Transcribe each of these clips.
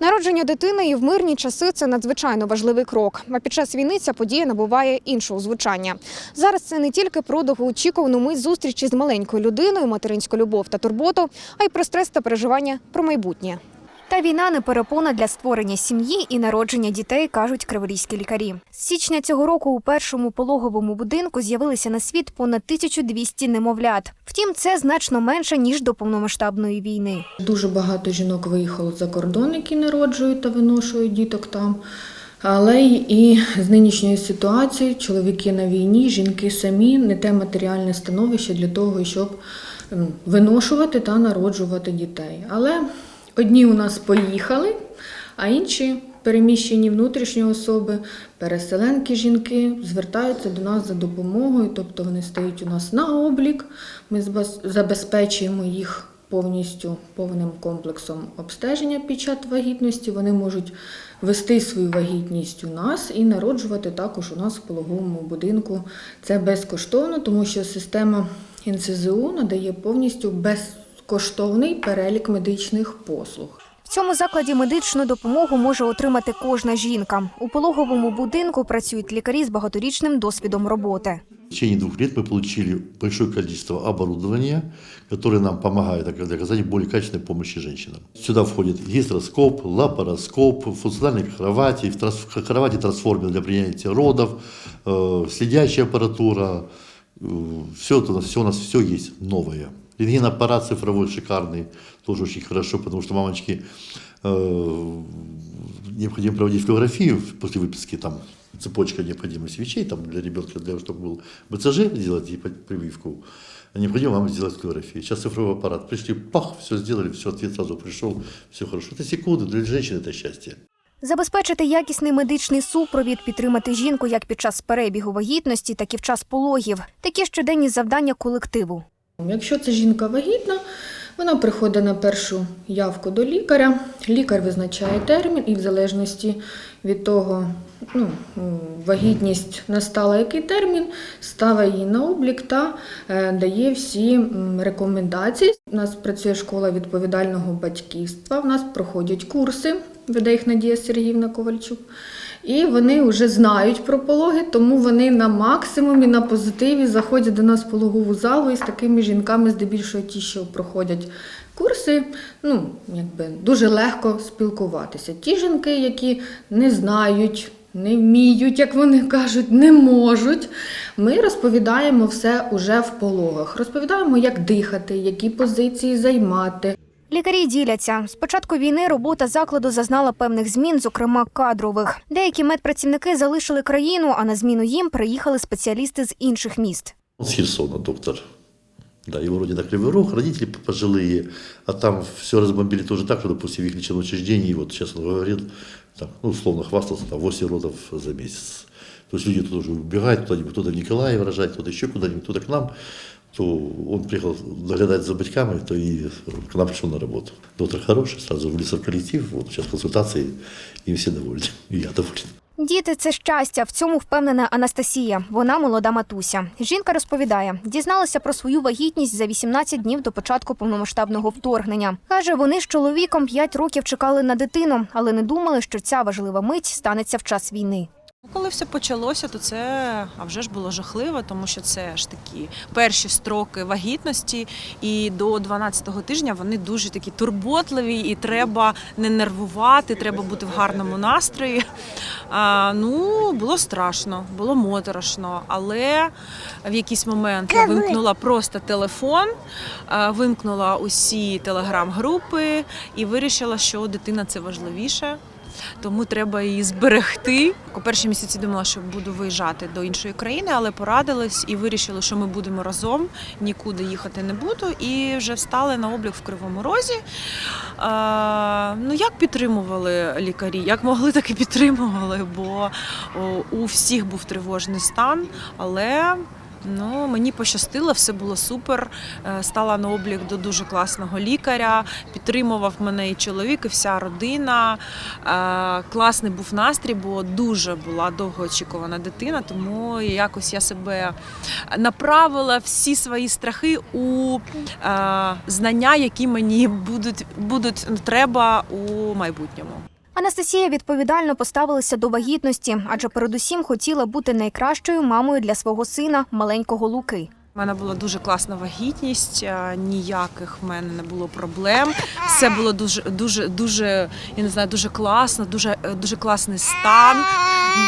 Народження дитини і в мирні часи це надзвичайно важливий крок. А під час війни ця подія набуває іншого звучання. Зараз це не тільки про довгоочікувану мить зустрічі з маленькою людиною, материнську любов та турботу, а й про стрес та переживання про майбутнє. Та війна не перепона для створення сім'ї і народження дітей, кажуть криворізькі лікарі. З січня цього року у першому пологовому будинку з'явилися на світ понад 1200 немовлят. Втім, це значно менше ніж до повномасштабної війни. Дуже багато жінок виїхало за кордон, які народжують та виношують діток там. Але і з нинішньою ситуацією чоловіки на війні, жінки самі не те матеріальне становище для того, щоб виношувати та народжувати дітей. Але одні у нас поїхали, а інші переміщені внутрішні особи, переселенки жінки звертаються до нас за допомогою, тобто вони стають у нас на облік. Ми забезпечуємо їх повністю повним комплексом обстеження під час вагітності. Вони можуть вести свою вагітність у нас і народжувати також у нас в пологовому будинку. Це безкоштовно, тому що система НСЗУ надає повністю безкоштовний перелік медичних послуг. В цьому закладі медичну допомогу може отримати кожна жінка. У пологовому будинку працюють лікарі з багаторічним досвідом роботи. В течение двух лет мы получили большое количество оборудования, которое нам помогает ока- оказать более качественной помощи женщинам. Сюда входит гистроскоп, лапароскоп, функциональные кровати, трас- кровати трансформер для принятия родов, э, следящая аппаратура. Все, это у нас, все у нас все есть новое. Рентгенаппарат цифровой шикарный, тоже очень хорошо, потому что мамочки э, необходимо проводить флюорографию после выписки, там цепочка необходимых вещей, там для ребенка, для того, чтобы был БЦЖ сделать и под- прививку, необходимо вам сделать флюорографию. Сейчас цифровой аппарат, пришли, пах, все сделали, все, ответ сразу пришел, все хорошо. Это секунды, для женщины это счастье. Забезпечити якісний медичний супровід, підтримати жінку як під час перебігу вагітності, так і в час пологів. Такі щоденні завдання колективу. Якщо це жінка вагітна, вона приходить на першу явку до лікаря. Лікар визначає термін, і в залежності від того, ну, вагітність настала який термін, ставить її на облік та е, дає всі рекомендації. У нас працює школа відповідального батьківства. У нас проходять курси, веде їх Надія Сергіївна Ковальчук. І вони вже знають про пологи, тому вони на максимумі, на позитиві заходять до нас в пологову залу і з такими жінками, здебільшого ті, що проходять курси, ну, якби дуже легко спілкуватися. Ті жінки, які не знають, не вміють, як вони кажуть, не можуть. Ми розповідаємо все уже в пологах. Розповідаємо, як дихати, які позиції займати. Лікарі діляться. З початку війни робота закладу зазнала певних змін, зокрема кадрових. Деякі медпрацівники залишили країну, а на зміну їм приїхали спеціалісти з інших міст. С Херсона, доктор. Да, его вроде на Кривой Рог, родители пожилые, а там все разбомбили тоже так, что, допустим, в их лечебном учреждении, вот сейчас он говорил, там, ну, условно хвастался, там, 8 родов за месяц. То есть люди тут уже убегают куда-нибудь, кто-то в Николаев рожать, кто-то еще куда-нибудь, кто-то к нам. То он приехал доглядать за батьками, то и к нам пришел на работу. Доктор хороший, сразу влился в коллектив, вот сейчас консультации, и все довольны, и я доволен. Діти це щастя. В цьому впевнена Анастасія. Вона молода матуся. Жінка розповідає, дізналася про свою вагітність за 18 днів до початку повномасштабного вторгнення. Каже, вони з чоловіком 5 років чекали на дитину, але не думали, що ця важлива мить станеться в час війни. Коли все почалося, то це а вже ж було жахливо, тому що це ж такі перші строки вагітності, і до 12-го тижня вони дуже такі турботливі, і треба не нервувати, треба бути в гарному настрої. А, ну, було страшно, було моторошно, але в якийсь момент я вимкнула просто телефон, вимкнула усі телеграм-групи і вирішила, що дитина це важливіше тому треба її зберегти. У перші місяці думала, що буду виїжджати до іншої країни, але порадились і вирішили, що ми будемо разом, нікуди їхати не буду. І вже встали на облік в Кривому Розі. Ну як підтримували лікарі? Як могли, так і підтримували, бо у всіх був тривожний стан, але Ну, мені пощастило, все було супер. Е, Стала на облік до дуже класного лікаря. Підтримував мене і чоловік, і вся родина. Е, Класний був настрій, бо дуже була довгоочікувана дитина, тому якось я себе направила всі свої страхи у е, знання, які мені будуть, будуть треба у майбутньому. Анастасія відповідально поставилася до вагітності, адже передусім хотіла бути найкращою мамою для свого сина, маленького Луки. У мене була дуже класна вагітність, ніяких в мене не було проблем. Все було дуже, дуже, дуже, я не знаю, дуже класно, дуже, е, дуже класний стан.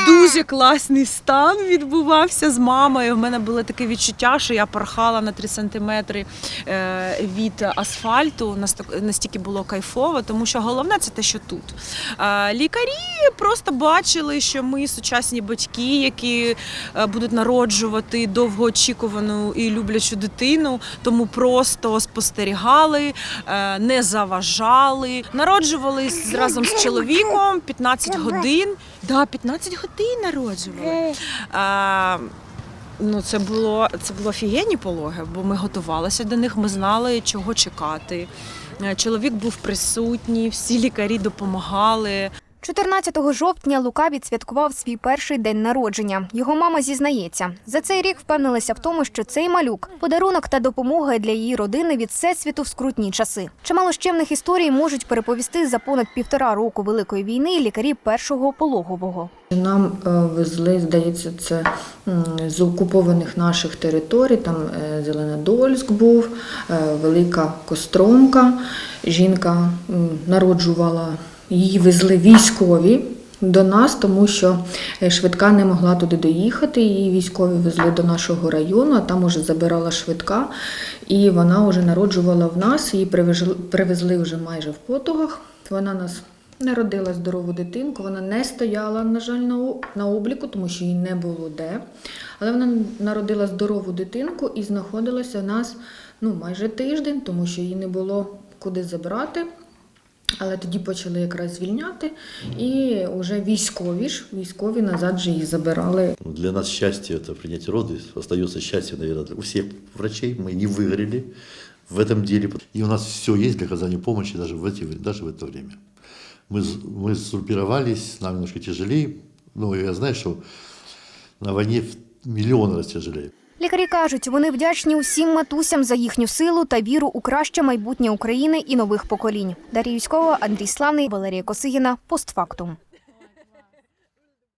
Дуже класний стан відбувався з мамою. У мене було таке відчуття, що я порхала на 3 сантиметри е, від асфальту. Настільки було кайфово, тому що головне це те, що тут. Е, Лікарі просто бачили, що ми сучасні батьки, які е, будуть народжувати довгоочікувану і люблячу дитину, тому просто спостерігали, не заважали. Народжували разом з чоловіком 15 годин. Да, 15 годин народжували. А, Ну, це було це було офігенні пологи, бо ми готувалися до них, ми знали, чого чекати. Е, Чоловік був присутній, всі лікарі допомагали. 14 жовтня Лука відсвяткував свій перший день народження. Його мама зізнається, за цей рік впевнилася в тому, що цей малюк подарунок та допомога для її родини від всесвіту в скрутні часи. Чимало щемних історій можуть переповісти за понад півтора року великої війни лікарі першого пологового. Нам е, везли, здається, це з окупованих наших територій. Там е, Зеленодольськ був, е, Велика Костромка. Жінка народжувала, її везли військові. До нас, тому що е, швидка не могла туди доїхати. Її військові везли до нашого району, а там уже забирала швидка, і вона вже народжувала в нас. Її привезли, привезли вже майже в потугах. Вона нас Народила здорову дитинку, вона не стояла, на жаль, на, обліку, тому що їй не було де. Але вона народила здорову дитинку і знаходилася у нас ну, майже тиждень, тому що її не було куди забрати. Але тоді почали якраз звільняти, і вже військові ж, військові назад же її забирали. Ну, Для нас счастье – это принять роды. Остается счастье, наверное, у всех врачей. Мы не выгорели в этом деле. И у нас все есть для оказания помощи даже в, эти, даже в это время. Мы, с- мы сгруппировались, нам немножко тяжелее. Но я знаю, что на войне в миллион раз тяжелее. Лікарі кажуть, вони вдячні усім матусям за їхню силу та віру у краще майбутнє України і нових поколінь. Дар'я Юськова, Андрій Славний, Валерія Косигіна. Постфактум.